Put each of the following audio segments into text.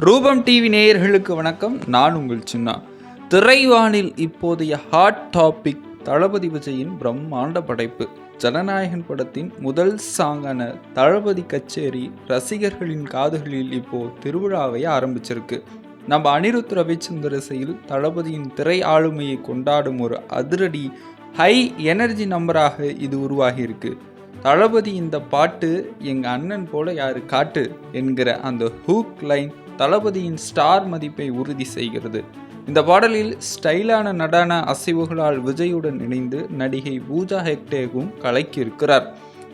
ரூபம் டிவி நேயர்களுக்கு வணக்கம். நான் உங்கள் சின்னா. திரைவானில் இப்போதைய ஹாட் டாபிக் தளபதி விஜயின் பிரம்மாண்ட படைப்பு. ஜனநாயகன் படத்தின் முதல் சாங்கான தளபதி கச்சேரி ரசிகர்களின் காதுகளில் இப்போ திருவிழாவை ஆரம்பிச்சிருக்கு. நம்ம அனிருத் ரவிச்சந்தர் இசையில் தளபதியின் திரை ஆளுமையை கொண்டாடும் ஒரு அதிரடி ஹை எனர்ஜி நம்பராக இது உருவாகியிருக்கு. தளபதி இந்த பாட்டு எங்கள் அண்ணன் போல யாரு காட்டு என்கிற அந்த ஹூக் லைன் தளபதியின் ஸ்டார் மதிப்பை உறுதி செய்கிறது. இந்த பாடலில் ஸ்டைலான நடன அசைவுகளால் விஜயுடன் இணைந்து நடிகை பூஜா ஹெக்டேவும் கலக்கியிருக்கிறார்.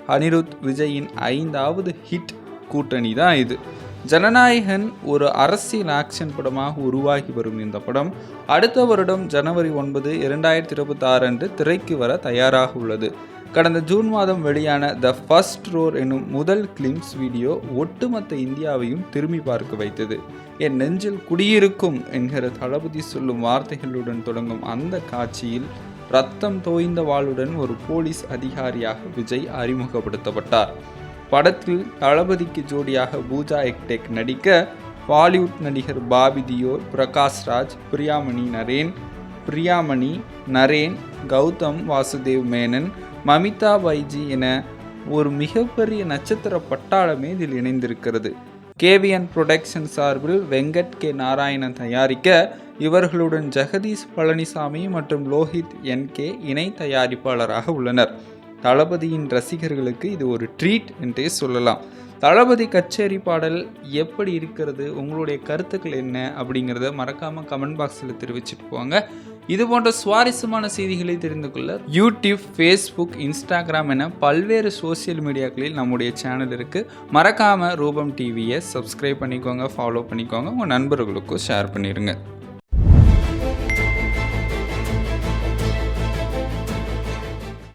அனிருத் விஜயின் ஐந்தாவது ஹிட் கூட்டணி தான் இது. ஜனநாயகன் ஒரு அரசியல் ஆக்ஷன் படமாக உருவாகி வரும் இந்த படம் அடுத்த வருடம் ஜனவரி ஒன்பது இரண்டாயிரத்தி இருபத்தி ஆறு அன்று திரைக்கு வர தயாராக உள்ளது. கடந்த ஜூன் மாதம் வெளியான த ஃபர்ஸ்ட் ரோர் எனும் முதல் கிளிம்ஸ் வீடியோ ஒட்டுமொத்த இந்தியாவையும் திரும்பி பார்க்க வைத்தது. என் நெஞ்சில் குடியிருக்கும் என்கிற தளபதி சொல்லும் வார்த்தைகளுடன் தொடங்கும் அந்த காட்சியில் ரத்தம் தோய்ந்த வாளுடன் ஒரு போலீஸ் அதிகாரியாக விஜய் அறிமுகப்படுத்தப்பட்டார். படத்தில் தளபதிக்கு ஜோடியாக பூஜா எக்டெக் நடிக்க பாலிவுட் நடிகர் பாபி தியோர் பிரகாஷ் ராஜ் பிரியாமணி நரேன் பிரியாமணி நரேன் கௌதம் வாசுதேவ் மேனன் மமிதா பைஜி என ஒரு மிகப்பெரிய நட்சத்திர பட்டாளமே இதில் இணைந்திருக்கிறது. கேவிஎன் புரொடக்ஷன் சார்பில் வெங்கட் கே. நாராயணன் தயாரிக்க இவர்களுடன் ஜெகதீஷ் பழனிசாமி மற்றும் லோஹித் என்கே இணை தயாரிப்பாளராக உள்ளனர். தளபதியின் ரசிகர்களுக்கு இது ஒரு ட்ரீட் என்றே சொல்லலாம். தளபதி கச்சேரி பாடல் எப்படி இருக்கிறது உங்களுடைய கருத்துக்கள் என்ன அப்படிங்கிறத மறக்காமல் கமெண்ட் பாக்ஸில் தெரிவிச்சுட்டு போங்க. இது போன்ற சுவாரஸ்யமான செய்திகளை தெரிந்து கொள்ள யூடியூப் ஃபேஸ்புக் இன்ஸ்டாகிராம் என பல்வேறு சோஷியல் மீடியாக்களில் நம்முடைய சேனல் இருக்குது மறக்காமல் ரூபம் டிவியை சப்ஸ்கிரைப் பண்ணிக்கோங்க ஃபாலோ பண்ணிக்கோங்க. உங்கள் நண்பர்களுக்கும் ஷேர் பண்ணிடுங்க